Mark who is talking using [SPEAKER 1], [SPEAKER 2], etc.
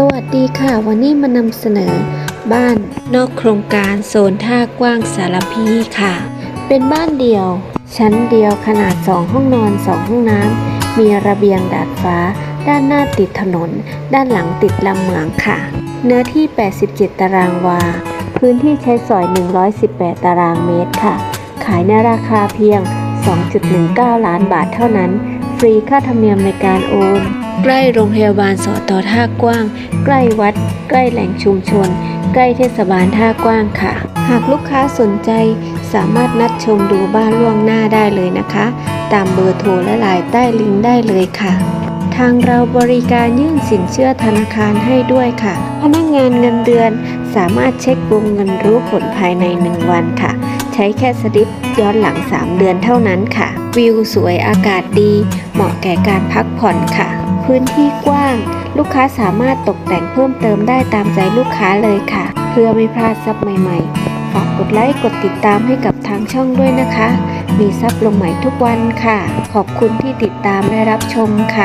[SPEAKER 1] สวัสดีค่ะ วันนี้มานำเสนอ บ้านนอกโครงการโซนท่ากว้างสารพีค่ะ เป็นบ้านเดี่ยว ชั้นเดียวขนาด 2 ห้องนอน 2 ห้องน้ำมีระเบียงดาดฟ้า ด้านหน้าติดถนน ด้านหลังติดลำเหมืองค่ะ เนื้อที่ 87 ตารางวา พื้นที่ใช้สอย 118 ตารางเมตรค่ะ ขายในราคาเพียง 2.19 ล้านบาทเท่านั้น รีค่าธรรมเนียมในการโอน ใกล้โรงพยาบาลสอตอท่ากว้าง ใกล้วัด ใกล้แหล่งชุมชน ใกล้เทศบาลท่ากว้างค่ะ หากลูกค้าสนใจสามารถนัดชมดูบ้านล่วงหน้าได้เลยนะคะ ตามเบอร์โทรและไลน์ใต้ลิงก์ได้เลยค่ะ ทางเราบริการยื่นสินเชื่อธนาคารให้ด้วยค่ะ พนักงานเงินเดือนสามารถเช็ควงเงินรู้ผลภายใน 1 วันค่ะ ใช้แค่สลิปย้อนหลัง 3 เดือนเท่านั้นค่ะ วิวสวยอากาศดี เหมาะแก่การพักผ่อนค่ะ พื้นที่กว้าง ลูกค้าสามารถตกแต่งเพิ่มเติมได้ตามใจลูกค้าเลยค่ะ เพื่อไม่พลาดซับใหม่ๆ ฝากกดไลค์กดติดตามให้กับทางช่องด้วยนะคะ มีซับลงใหม่ทุกวันค่ะ ขอบคุณที่ติดตามและรับชมค่ะ